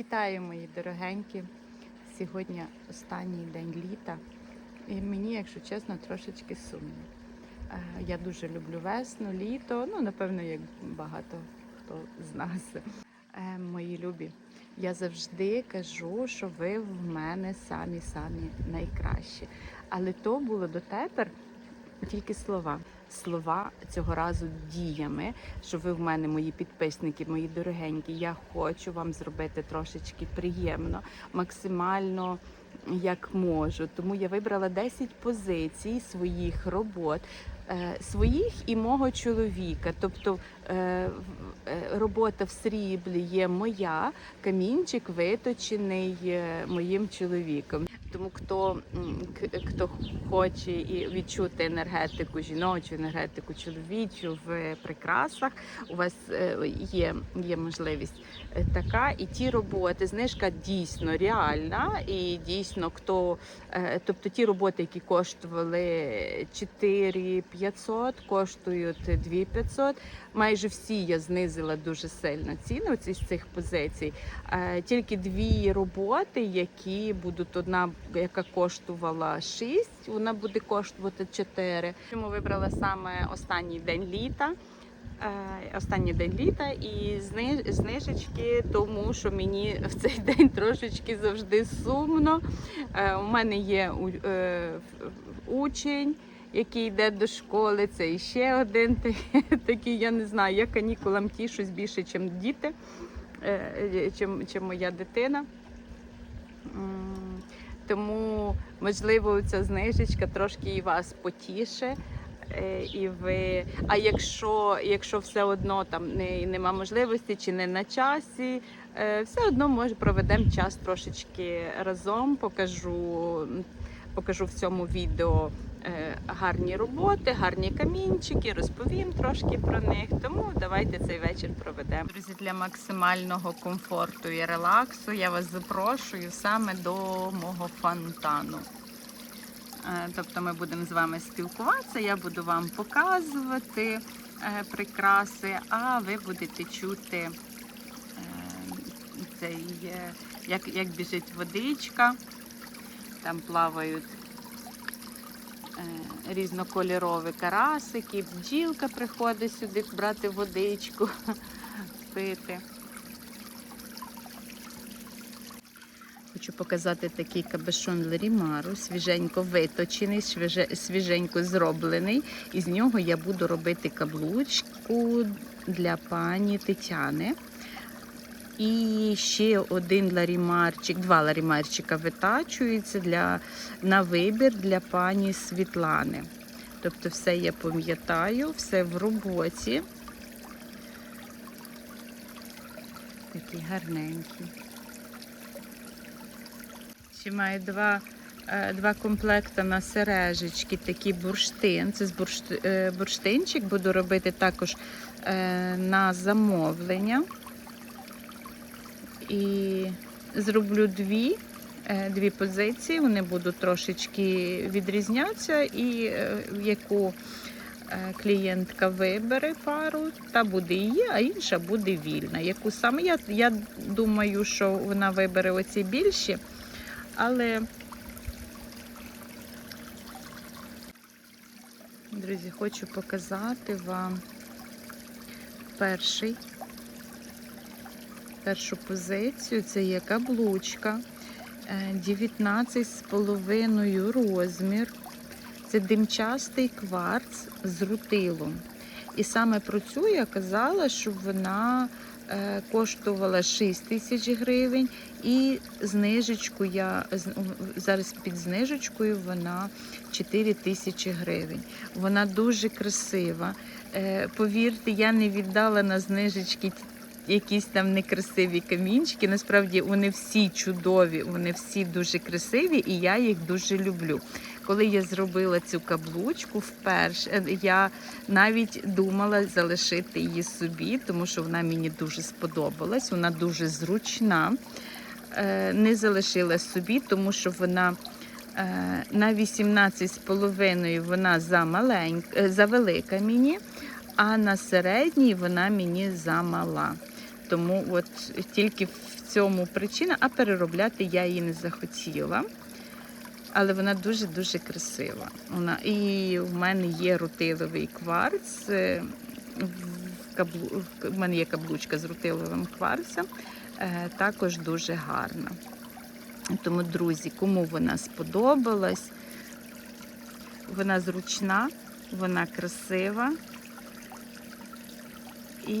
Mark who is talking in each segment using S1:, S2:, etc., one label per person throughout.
S1: Вітаю, мої дорогенькі. Сьогодні останній день літа. І мені, якщо чесно, трошечки сумно. Е, Я дуже люблю весну, літо, ну, напевно, як багато хто з нас. Е, Мої любі, я завжди кажу, що ви в мене самі-самі найкращі. Але то було дотепер тільки слова. Слова цього разу діями, що ви в мене, мої підписники, мої дорогенькі. Я хочу вам зробити трошечки приємно, максимально як можу. Тому я вибрала 10 позицій своїх робот. е, Своїх і мого чоловіка, тобто е, е, робота в сріблі є моя, камінчик виточений моїм чоловіком. Тому хто, хто хоче і відчути енергетику жіночу, енергетику чоловічу в прикрасах, у вас е, є, є можливість е, така. І ті роботи, знижка дійсно реальна, і дійсно хто, е, тобто ті роботи, які коштували 4 500, коштують 2 500. Майже всі я знизила дуже сильно ціни оці з цих позицій. Е, Тільки дві роботи, які будуть одна, яка коштувала 6, вона буде коштувати 4. Чому вибрала саме останній день літа? Е, Останній день літа і знижечки, тому що мені в цей день трошечки завжди сумно. Е, У мене є е, учень, який йде до школи. Це іще один такий, я не знаю, я канікулам тішусь більше, ніж діти, чим моя дитина. Тому, можливо, ця знижечка трошки і вас потіше. е, І ви, а якщо, якщо все одно там не, нема можливості чи не на часі, е, все одно може проведемо час трошечки разом. Покажу, покажу в цьому відео е, гарні роботи, гарні камінчики, розповім трошки про них. Тому давайте цей вечір проведемо. Друзі, для максимального комфорту і релаксу я вас запрошую саме до мого фонтану. Е, Тобто ми будемо з вами спілкуватися, я буду вам показувати е, прикраси, а ви будете чути цей, як, як біжить водичка, там плавають е, різнокольорові карасики, бджілка приходить сюди брати водичку, пити. Хочу показати такий кабешон Лерімару, свіженько виточений, свіженько зроблений. І з нього я буду робити каблучку для пані Тетяни. І ще один ларімарчик, два ларімарчика витачуються для, на вибір для пані Світлани. Тобто все я пам'ятаю, все в роботі. Такий гарненький. Ще маю два, е, два комплекти на сережечки, такі бурштин. Це з е, бурштинчик буду робити також е, на замовлення. І зроблю дві, е, дві позиції. Вони будуть трошечки відрізнятися, і е, яку е, клієнтка вибере пару, та буде її, а інша буде вільна. Яку саме я, я думаю, що вона вибере оці більші. Але, друзі, хочу показати вам перший, першу позицію. Це є каблучка, е, 19,5 розмір. Це димчастий кварц з рутилом. І саме про цю я казала, що вона е, коштувала 6 тисяч гривень, і знижечку я зараз під знижечкою вона 4 тисячі гривень. Вона дуже красива. Е, Повірте, я не віддала на знижечки якісь там некрасиві камінчики. Насправді вони всі чудові, вони всі дуже красиві, і я їх дуже люблю. Коли я зробила цю каблучку вперше, е, я навіть думала залишити її собі, тому що вона мені дуже сподобалась. Вона дуже зручна. Е, Не залишила собі, тому що вона е, на 18,5 вона за маленька, за велика мені, а на середній вона мені замала. Тому от тільки в цьому причина, а переробляти я її не захотіла. Але вона дуже-дуже красива. Вона, і в мене є рутиловий кварц. е, В, каблу, в мене є каблучка з рутиловим кварцем. е, Також дуже гарна. Тому, друзі, кому вона сподобалась, вона зручна, вона красива. І,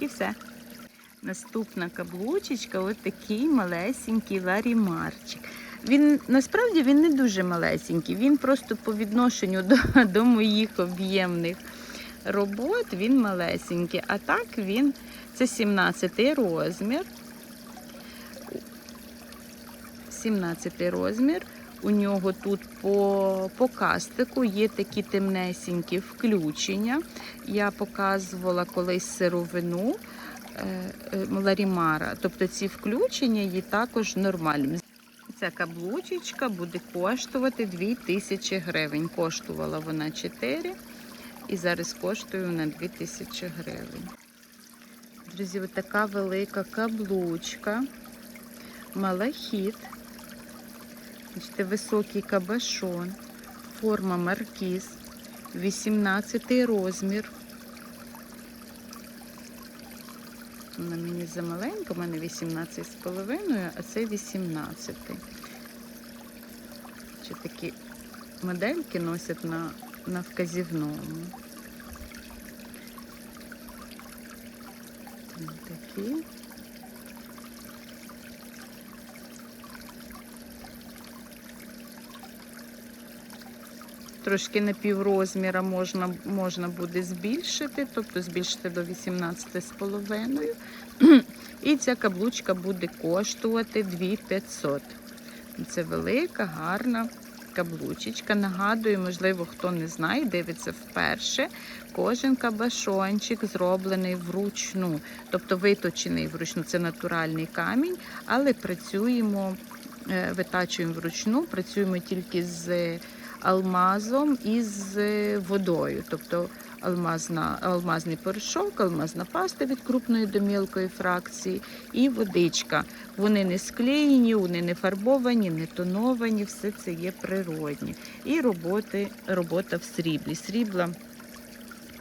S1: і все. Наступна каблучечка, ось такий малесенький ларімарчик. Він насправді він не дуже малесенький, він просто по відношенню до, до моїх об'ємних робот він малесенький. А так він це 17 розмір. 17 розмір. У нього тут по, по кастику є такі темнесенькі включення. Я показувала колись сировину е, е, Ларімара. Тобто ці включення є також нормальними. Ця каблучечка буде коштувати 2000 гривень. Коштувала вона 4 і зараз коштує вона 2000 гривень. Друзі, така велика каблучка, малахіт. Бачите, високий кабашон, форма маркіз, 18 розмір. Вона мені замаленька, у мене 18,5, а це 18. Ще такі модельки носять на, на вказівному. Такі. Трошки на піврозміра можна, можна буде збільшити, тобто збільшити до 18,5. І ця каблучка буде коштувати 2500. Це велика, гарна каблучечка. Нагадую, можливо, хто не знає, дивиться вперше. Кожен кабашончик зроблений вручну, тобто виточений вручну. Це натуральний камінь, але працюємо, е, витачуємо вручну, працюємо тільки з алмазом і з водою. Тобто алмазна, алмазний порошок, алмазна паста від крупної до мілкої фракції і водичка. Вони не склеєні, вони не фарбовані, не тоновані, все це є природні. І роботи, робота в сріблі. Срібла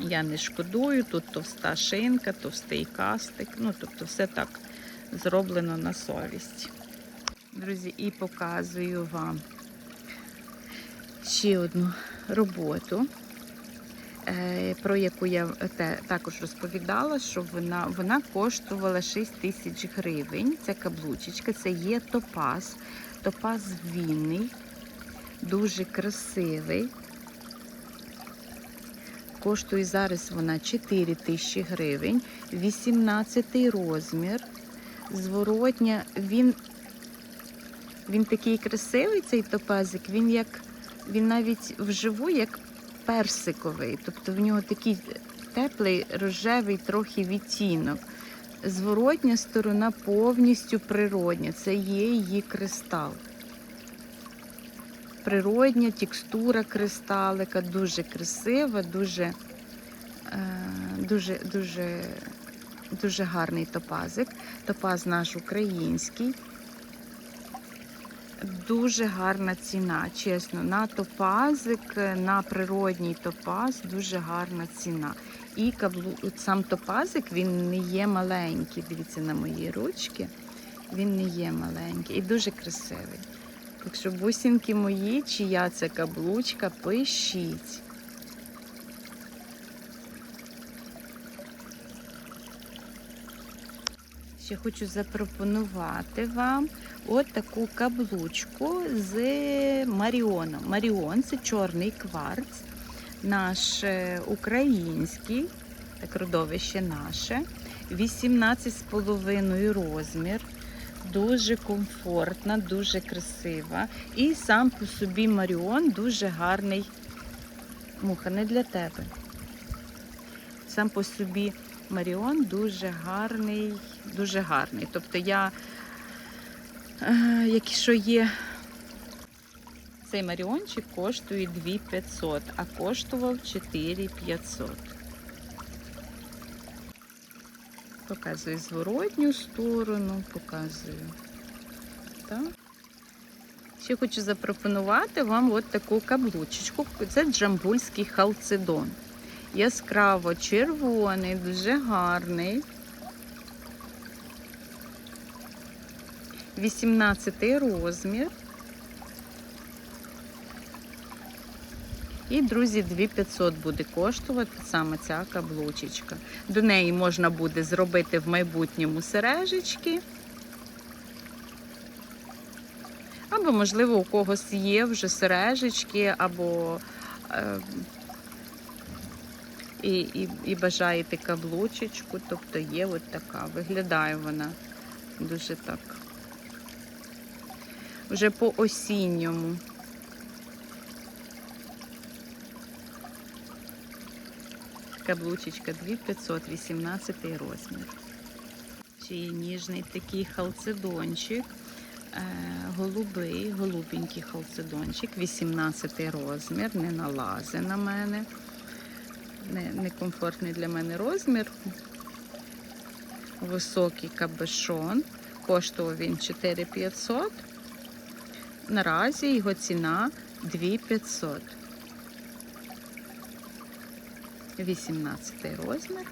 S1: я не шкодую, тут товста шинка, товстий кастик. Ну, тобто, все так зроблено на совість. Друзі, і показую вам ще одну роботу, е, про яку я також розповідала, що вона вона коштувала 6 тисяч гривень. Ця каблучечка, це є топаз. Топаз вінний, дуже красивий. Коштує зараз вона 4 тисячі гривень, 18 розмір. Зворотня, він, він такий красивий, цей топазик, він як він навіть вживу як персиковий, тобто в нього такий теплий рожевий трохи відтінок. Зворотня сторона повністю природня. Це є її кристал. Природня текстура кристалика, дуже красива, дуже, е, дуже, дуже, дуже гарний топазик. Топаз наш український. Дуже гарна ціна, чесно. На топазик, на природній топаз дуже гарна ціна. І каблу... сам топазик він не є маленький. Дивіться на мої ручки. Він не є маленький і дуже красивий. Так що, бусинки мої, чия це каблучка, пишіть. Ще хочу запропонувати вам от таку каблучку з Маріоном. Маріон це чорний кварц, наш е, український, так родовище наше, 18,5 розмір. Дуже комфортна, дуже красива. І сам по собі Маріон дуже гарний. Муха, не для тебе. Сам по собі Маріон дуже гарний, дуже гарний. Тобто я, е, якщо є цей Маріончик коштує 2500, а коштував 4500. Показую зворотню сторону, показую. Так. Ще хочу запропонувати вам от таку каблучечку. Це джамбульський халцедон. Яскраво червоний, дуже гарний. 18 розмір. І, друзі, 2500 буде коштувати саме ця каблучечка. До неї можна буде зробити в майбутньому сережечки. Або, можливо, у когось є вже сережечки, або е, і, і, і бажаєте каблучечку, тобто є от така. Виглядає вона дуже так. Вже по осінньому. Каблучечка 2500, 18 розмір. Ще є ніжний такий халцедончик. Е, голубий, голубенький халцедончик, 18 розмір, не налази на мене. Не, некомфортний для мене розмір. Високий кабешон. Коштував він 4500. Наразі його ціна 2500. 18 розмір.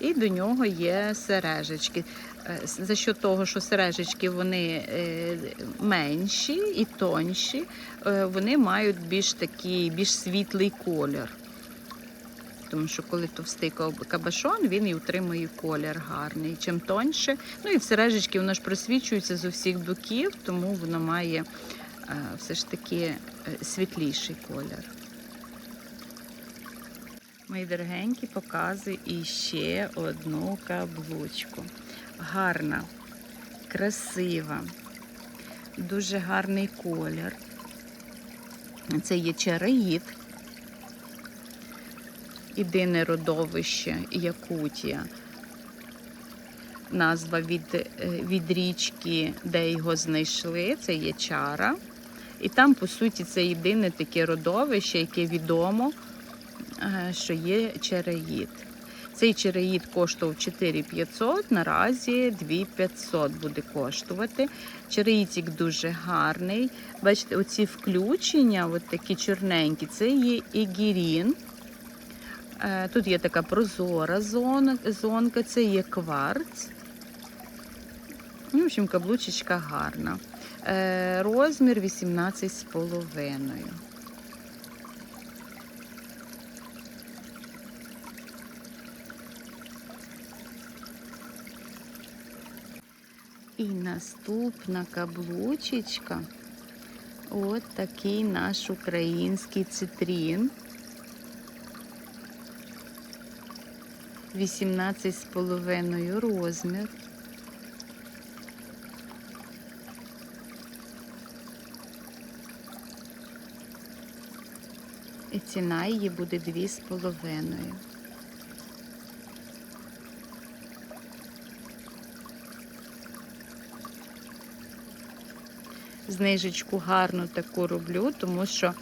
S1: І до нього є сережечки. Е, За що того, що сережечки вони е, менші і тонші, е, вони мають більш такий, більш світлий колір. Тому що коли товстий кабашон, він і утримує колір гарний. Чим тоньше. Ну і в сережечки воно ж просвічується з усіх боків, тому воно має е, все ж таки е, світліший колір. Мої дорогенькі, показую іще одну каблучку. Гарна, красива, дуже гарний колір. Це є чараїд, єдине родовище Якутія. Назва від, е, від річки, де його знайшли, це є чара. І там, по суті, це єдине таке родовище, яке відомо е, що є череїд. Цей череїд коштував 4500, наразі 2500 буде коштувати. Череїдик дуже гарний. Бачите, оці включення, от такі чорненькі, це є ігірін. Е, Тут є така прозора зонка, це є кварц. Ну, в общем, каблучечка гарна. Е, Розмір 18,5. І наступна каблучечка. От такий наш український цитрін. 18,5 розмір. І ціна її буде 2,5. знижечку гарну таку роблю, тому що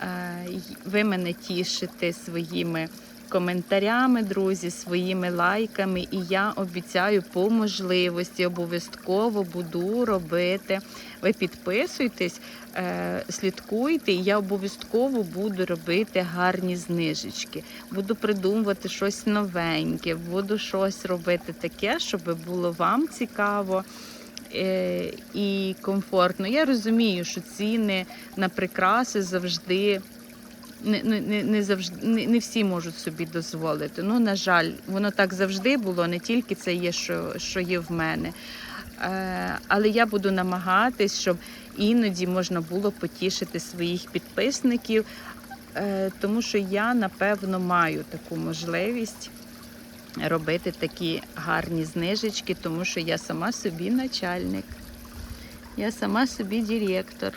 S1: е, ви мене тішите своїми коментарями, друзі, своїми лайками, і я обіцяю по можливості обов'язково буду робити. Ви підписуйтесь, е, слідкуйте, і я обов'язково буду робити гарні знижечки. Буду придумувати щось новеньке, буду щось робити таке, щоб було вам цікаво е, і комфортно. Я розумію, що ціни на прикраси завжди. Не, не, не, завжди не, не всі можуть собі дозволити. Ну, на жаль, воно так завжди було, не тільки це є, що, що є в мене. Е, але я буду намагатись, щоб іноді можна було потішити своїх підписників, е, тому що я напевно маю таку можливість робити такі гарні знижечки, тому що я сама собі начальник. Я сама собі директор.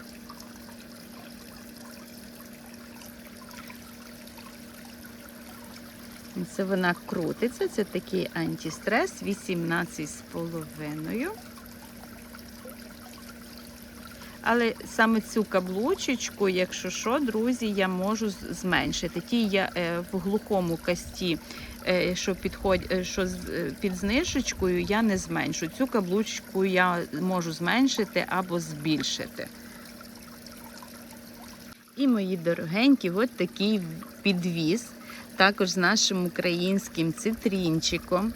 S1: Це вона крутиться, це такий антистрес 18,5. Але саме цю каблучечку, якщо що, друзі, я можу зменшити. Ті я е, в глухому касті е, що, підходь, е, що під знижечкою я не зменшу. Цю каблучку я можу зменшити або збільшити. І мої дорогенькі, от такий підвіз, також з нашим українським цитрінчиком,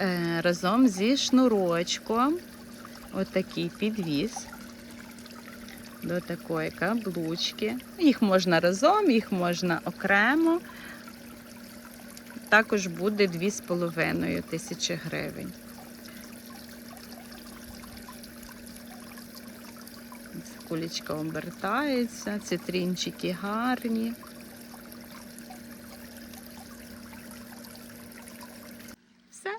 S1: е, разом зі шнурочком. От такий підвіз до такої каблучки. Їх можна разом, їх можна окремо. Також буде 2,5 тисячі гривень. Ось Кулечка обертається, цитрінчики гарні. Все,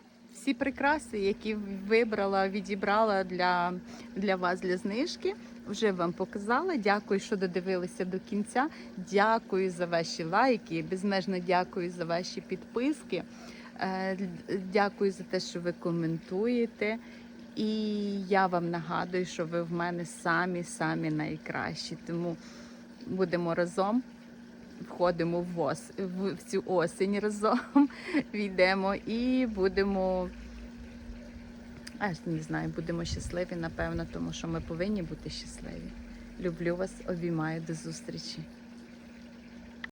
S1: всі прикраси, які вибрала, відібрала для, для вас для знижки, вже вам показала. Дякую, що додивилися до кінця. Дякую за ваші лайки. Безмежно дякую за ваші підписки. Е, Дякую за те, що ви коментуєте. І я вам нагадую, що ви в мене самі самі найкращі. Тому будемо разом. Входимо в, ос, в, цю осінь разом, війдемо і будемо. Аж не знаю, будемо щасливі, напевно, тому що ми повинні бути щасливі. Люблю вас, обіймаю до зустрічі.